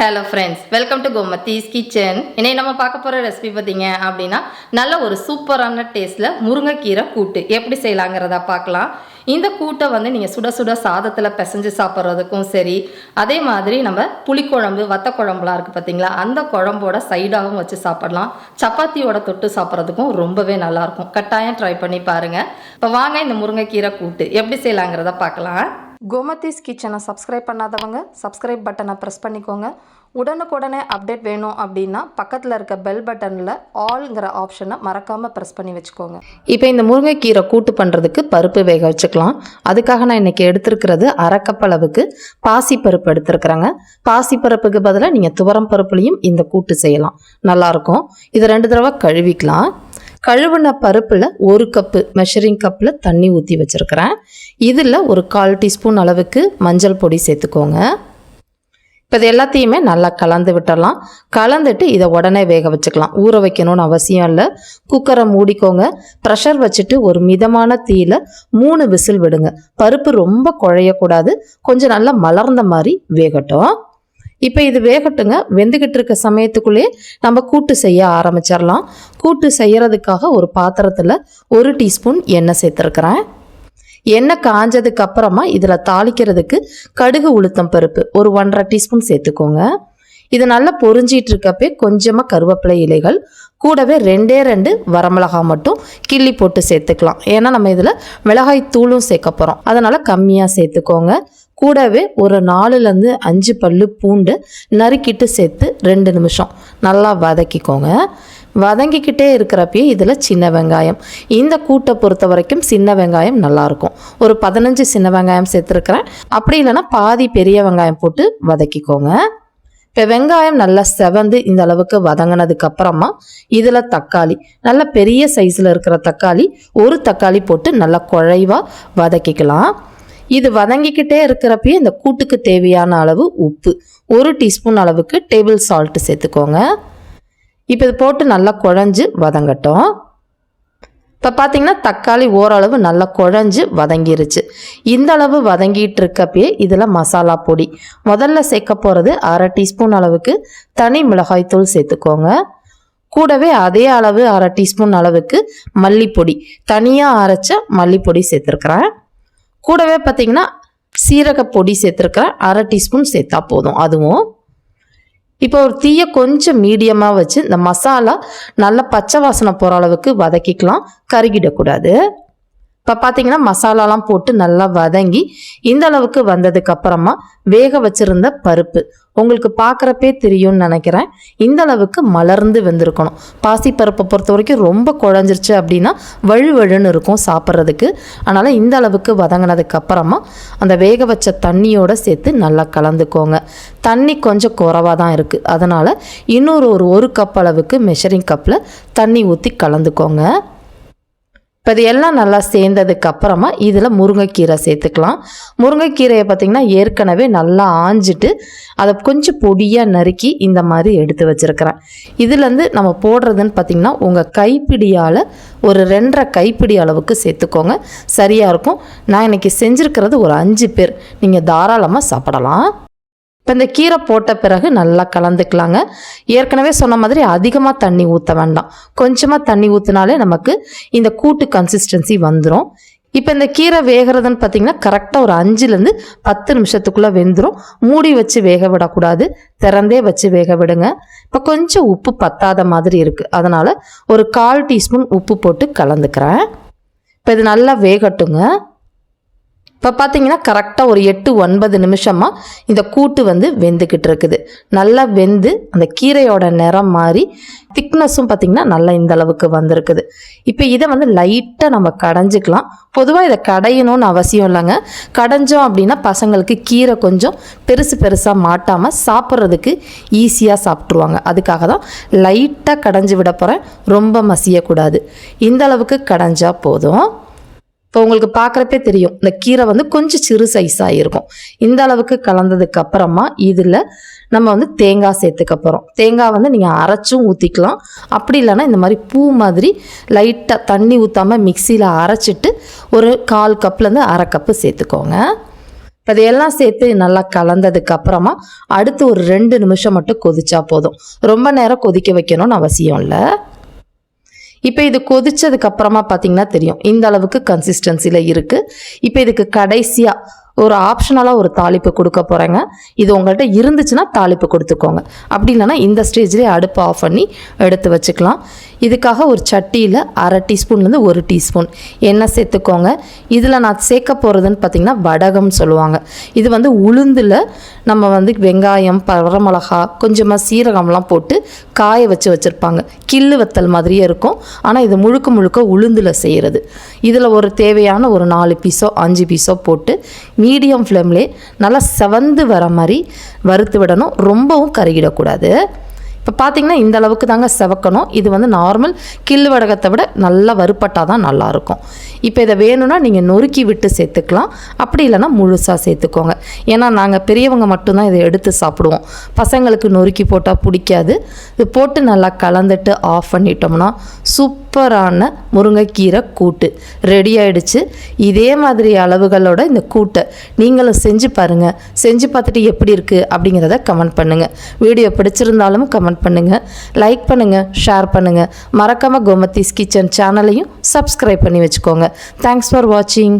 Hello friends welcome to Gomathi's kitchen இன்னைக்கு நம்ம பார்க்க போகிற ரெசிபி பார்த்தீங்க அப்படின்னா நல்ல ஒரு சூப்பரான டேஸ்ட்டில் முருங்கைக்கீரை கூட்டு. எப்படி செய்யலாங்கிறத பார்க்கலாம். இந்த கூட்டை வந்து நீங்கள் சுட சுட சாதத்தில் பிசைஞ்சு சாப்பிட்றதுக்கும் சரி அதே மாதிரி நம்ம புளிக்குழம்பு வத்த குழம்புலாம் இருக்குது பார்த்தீங்களா? அந்த குழம்போட சைடாகவும் வச்சு சாப்பிடலாம். சப்பாத்தியோட தொட்டு சாப்பிட்றதுக்கும் ரொம்பவே நல்லாயிருக்கும் கட்டாயம் ட்ரை பண்ணி பாருங்கள் இப்போ வாங்க இந்த முருங்கைக்கீரை கூட்டு. எப்படி செய்யலாங்கிறத பார்க்கலாம். கோமத்தீஸ் கிச்சனை சப்ஸ்கிரைப் பண்ணாதவங்க சப்ஸ்கிரைப் பட்டனை ப்ரெஸ் பண்ணிக்கோங்க. உடனுக்குடனே அப்டேட் வேணும் அப்படின்னா பக்கத்தில் இருக்க பெல் பட்டனில் ஆல்ங்கிற ஆப்ஷனை மறக்காமல் ப்ரெஸ் பண்ணி வச்சுக்கோங்க. இப்போ இந்த முருங்கைக்கீரை கூட்டு பண்ணுறதுக்கு பருப்பு வேக வச்சுக்கலாம். அதுக்காக நான் இன்றைக்கி எடுத்திருக்கிறது அரைக்கப்பளவுக்கு பாசிப்பருப்பு எடுத்திருக்கிறேங்க. பாசிப்பருப்புக்கு பதிலாக நீங்கள் துவரம் பருப்புலையும் இந்த கூட்டு செய்யலாம். நல்லாயிருக்கும் இதை ரெண்டு தடவை கழுவிக்கலாம். கழுவுன பருப்பில் ஒரு கப்பு மெஷரிங் கப்பில் தண்ணி ஊற்றி வச்சுருக்கிறேன். இதில் ஒரு கால் டீஸ்பூன் அளவுக்கு மஞ்சள் பொடி சேர்த்துக்கோங்க. இப்போ இது எல்லாத்தையுமே நல்லா கலந்து விட்டுடலாம். கலந்துட்டு இதை உடனே வேக வச்சுக்கலாம். ஊற வைக்கணும்னு அவசியம் இல்லை. குக்கரை மூடிக்கோங்க. ப்ரெஷர் வச்சுட்டு ஒரு மிதமான தீயில் மூணு விசில் விடுங்க. பருப்பு ரொம்ப குழையக்கூடாது. கொஞ்சம் நல்லா மலர்ந்த மாதிரி வேகட்டும். இப்போ இது வேகட்டுங்க. வெந்துக்கிட்டு இருக்க சமயத்துக்குள்ளேயே நம்ம கூட்டு செய்ய ஆரம்பிச்சிடலாம். கூட்டு செய்யறதுக்காக ஒரு பாத்திரத்தில் ஒரு டீஸ்பூன் எண்ணெய் சேர்த்துருக்குறேன். எண்ணெய் காஞ்சதுக்கு அப்புறமா இதில் தாளிக்கிறதுக்கு கடுகு உளுத்தம் பருப்பு ஒரு ஒன்றரை டீஸ்பூன் சேர்த்துக்கோங்க. இது நல்லா பொறிஞ்சிட்டு இருக்கப்பே கொஞ்சமாக கருவேப்பிலை இலைகள் கூடவே ரெண்டே ரெண்டு வரமிளகா மட்டும் கிள்ளி போட்டு சேர்த்துக்கலாம். ஏன்னா நம்ம இதில் மிளகாய் தூளும் சேர்க்க போகிறோம் அதனால் கம்மியாக சேர்த்துக்கோங்க. கூடவே ஒரு நாலுலேருந்து அஞ்சு பல்லு பூண்டு நறுக்கிட்டு சேர்த்து ரெண்டு நிமிஷம். நல்லா வதக்கிக்கோங்க. வதங்கிக்கிட்டே இருக்கிறப்பயே இதில் சின்ன வெங்காயம். இந்த கூட்டை பொறுத்த வரைக்கும் சின்ன வெங்காயம் நல்லாயிருக்கும் ஒரு பதினஞ்சு சின்ன வெங்காயம் சேர்த்துருக்குறேன். அப்படி இல்லைன்னா பாதி பெரிய வெங்காயம் போட்டு வதக்கிக்கோங்க. இப்போ வெங்காயம் நல்லா செவந்து இந்த அளவுக்கு வதங்கினதுக்கு அப்புறமா இதில் தக்காளி நல்ல பெரிய சைஸில் இருக்கிற தக்காளி ஒரு தக்காளி போட்டு நல்லா குழைவாக வதக்கிக்கலாம். இது வதங்கிக்கிட்டே இருக்கிறப்பயே இந்த கூட்டுக்கு தேவையான அளவு உப்பு. ஒரு டீஸ்பூன் அளவுக்கு டேபிள் சால்ட்டு சேர்த்துக்கோங்க. இப்போ இது போட்டு நல்லா குழஞ்சு வதங்கட்டும். இப்போ பார்த்தீங்கன்னா தக்காளி ஓரளவு நல்லா குழஞ்சு வதங்கிருச்சு. இந்த அளவு வதங்கிட்டு இருக்கப்பயே இதில் மசாலா பொடி. முதல்ல சேர்க்க போகிறது அரை டீஸ்பூன் அளவுக்கு தனி மிளகாய்த்தூள் சேர்த்துக்கோங்க. கூடவே அதே அளவு அரை டீஸ்பூன் அளவுக்கு மல்லிப்பொடி. தனியாக அரைச்ச மல்லிப்பொடி சேர்த்துருக்குறேன். கூடவே பார்த்தீங்கன்னா சீரக பொடி சேர்த்துருக்குறேன் அரை டீஸ்பூன் சேர்த்தா போதும். அதுவும் இப்போ ஒரு தீயை கொஞ்சம் மீடியமாக வச்சு இந்த மசாலா நல்லா பச்சை வாசனை போகிற அளவுக்கு வதக்கிக்கலாம். கருகிடக்கூடாது. இப்போ பார்த்தீங்கன்னா மசாலாலாம் போட்டு நல்லா வதங்கி இந்த அளவுக்கு வந்ததுக்கு அப்புறமா வேக வச்சிருந்த பருப்பு. உங்களுக்கு பார்க்குறப்பே தெரியும்னு நினைக்கிறேன். இந்த அளவுக்கு மலர்ந்து வெந்திருக்கணும். பாசி பருப்பை பொறுத்த வரைக்கும் ரொம்ப குழஞ்சிருச்சு அப்படின்னா வழுவழுன்னு இருக்கும் சாப்பிட்றதுக்கு. அதனால் இந்த அளவுக்கு வதங்கினதுக்கு அப்புறமா அந்த வேக வச்ச தண்ணியோடு சேர்த்து நல்லா கலந்துக்கோங்க. தண்ணி கொஞ்சம் குறவாக தான் இருக்குது அதனால் இன்னொரு ஒரு ஒரு கப் அளவுக்கு மெஷரிங் கப்பில் தண்ணி ஊற்றி கலந்துக்கோங்க. இப்போ இது எல்லாம் நல்லா சேர்ந்ததுக்கு அப்புறமா இதில் முருங்கைக்கீரை சேர்த்துக்கலாம். முருங்கைக்கீரையை பார்த்திங்கன்னா ஏற்கனவே நல்லா ஆஞ்சிட்டு அதை கொஞ்சம் பொடியாக நறுக்கி இந்த மாதிரி எடுத்து வச்சுருக்கிறேன். இதுலேருந்து நம்ம போடுறதுன்னு பார்த்திங்கன்னா உங்கள் கைப்பிடியால் ஒரு ரெண்டரை கைப்பிடி அளவுக்கு சேர்த்துக்கோங்க. சரியாக இருக்கும். நான் இன்றைக்கி செஞ்சுருக்கிறது ஒரு அஞ்சு பேர். நீங்கள் தாராளமாக சாப்பிடலாம். இப்போ இந்த கீரை போட்ட பிறகு நல்லா கலந்துக்கலாங்க. ஏற்கனவே சொன்ன மாதிரி அதிகமாக தண்ணி ஊற்ற வேண்டாம். கொஞ்சமாக தண்ணி ஊற்றினாலே நமக்கு இந்த கூட்டு கன்சிஸ்டன்சி வந்துடும் இப்போ இந்த கீரை வேகிறதுன்னு பார்த்தீங்கன்னா கரெக்டாக ஒரு அஞ்சுலேருந்து பத்து நிமிஷத்துக்குள்ளே வெந்துடும் மூடி வச்சு வேக விடக்கூடாது. திறந்தே வச்சு வேக விடுங்க. இப்போ கொஞ்சம் உப்பு பத்தாத மாதிரி இருக்குது அதனால் ஒரு கால் டீஸ்பூன் உப்பு போட்டு கலந்துக்கிறேன். இப்போ இது நல்லா வேகட்டுங்க. இப்போ பார்த்தீங்கன்னா கரெக்டாக ஒரு எட்டு ஒன்பது நிமிஷமாக இந்த கூட்டு வந்து வெந்துக்கிட்டு இருக்குது. நல்லா வெந்து அந்த கீரையோட நிறம் மாறி திக்னஸும் பார்த்திங்கன்னா நல்லா இந்த அளவுக்கு வந்திருக்குது. இப்போ இதை வந்து லைட்டாக நம்ம கடைஞ்சிக்கலாம். பொதுவாக இதை கடையணும்னு அவசியம் இல்லைங்க. கடைஞ்சோம் அப்படின்னா பசங்களுக்கு கீரை கொஞ்சம் பெருசு பெருசாக மாட்டாமல் சாப்பிட்றதுக்கு ஈஸியாக சாப்பிட்ருவாங்க அதுக்காக தான் லைட்டாக கடைஞ்சி விட போகிறேன் ரொம்ப மசியக்கூடாது. இந்த அளவுக்கு கடைஞ்சால் போதும். இப்போ உங்களுக்கு பார்க்குறப்பே தெரியும் இந்த கீரை வந்து கொஞ்சம் சிறு சைஸாக இருக்கும். இந்த அளவுக்கு கலந்ததுக்கு அப்புறமா இதில் நம்ம வந்து தேங்காய் சேர்த்துக்க போகிறோம் தேங்காய் வந்து நீங்கள் அரைச்சும் ஊற்றிக்கலாம் அப்படி இல்லைன்னா இந்த மாதிரி பூ மாதிரி லைட்டாக தண்ணி ஊற்றாமல் மிக்சியில் அரைச்சிட்டு ஒரு கால் கப்லேருந்து அரை கப்பு சேர்த்துக்கோங்க. இப்போ இதையெல்லாம் சேர்த்து நல்லா கலந்ததுக்கு அப்புறமா அடுத்து ஒரு ரெண்டு நிமிஷம் மட்டும் கொதிச்சா போதும். ரொம்ப நேரம் கொதிக்க வைக்கணும்னு அவசியம் இல்லை. இப்போ இது கொதிச்சதுக்கு அப்புறமா பார்த்தீங்கன்னா தெரியும். இந்த அளவுக்கு கன்சிஸ்டன்சியில் இருக்குது இப்போ இதுக்கு கடைசியாக ஒரு ஆப்ஷனலாக ஒரு தாளிப்பு கொடுக்க போகிறேங்க இது உங்கள்கிட்ட இருந்துச்சுன்னா தாளிப்பு கொடுத்துக்கோங்க. அப்படி இல்லைன்னா இந்த ஸ்டேஜ்லேயே அடுப்பு ஆஃப் பண்ணி எடுத்து வச்சுக்கலாம். இதுக்காக ஒரு சட்டியில் அரை டீஸ்பூன்லேருந்து ஒரு டீஸ்பூன் எண்ணெய் சேர்த்துக்கோங்க. இதில் நான் சேர்க்க போகிறதுன்னு பார்த்தீங்கன்னா வடகம்னு சொல்லுவாங்க. இது வந்து உளுந்தில் நம்ம வந்து வெங்காயம் பரமிளகா கொஞ்சமாக சீரகம்லாம் போட்டு காய வச்சு வச்சுருப்பாங்க. கில்லு வத்தல் மாதிரியே இருக்கும். ஆனால் இது முழுக்க முழுக்க உளுந்தில் செய்கிறது இதில் ஒரு தேவையான ஒரு நாலு பீஸோ அஞ்சு பீஸோ போட்டு மீடியம் ஃப்ளேம்லே நல்லா செவந்து வர மாதிரி வறுத்து விடணும். ரொம்பவும் கருகிடக்கூடாது. இப்போ பார்த்தீங்கன்னா இந்த அளவுக்கு தாங்க செவக்கணும். இது வந்து நார்மல் கில்லு வடகத்தை விட நல்லா வறுப்பட்டால் தான் நல்லாயிருக்கும். இப்போ இதை வேணும்னா நீங்கள் நொறுக்கி விட்டு சேர்த்துக்கலாம். அப்படி இல்லைன்னா முழுசாக சேர்த்துக்கோங்க. ஏன்னா நாங்கள் பெரியவங்க மட்டும்தான் இதை எடுத்து சாப்பிடுவோம். பசங்களுக்கு நொறுக்கி போட்டால் பிடிக்காது. இது போட்டு நல்லா கலந்துட்டு ஆஃப் பண்ணிட்டோம்னா சூப்பரான முருங்கைக்கீரை கூட்டு. ரெடி ஆயிடுச்சு. இதே மாதிரி அளவுகளோட இந்த கூட்டை நீங்களும் செஞ்சு பாருங்கள் செஞ்சு பார்த்துட்டு எப்படி இருக்குது அப்படிங்கிறத கமெண்ட் பண்ணுங்கள் வீடியோ பிடிச்சிருந்தாலும் கமெண்ட் பண்ணுங்கள் லைக் பண்ணுங்கள் ஷேர் பண்ணுங்கள் மறக்காமல் கோமத்திஸ் கிச்சன் சேனலையும் சப்ஸ்கிரைப் பண்ணி வச்சுக்கோங்க. தேங்க்ஸ் ஃபார் வாட்சிங்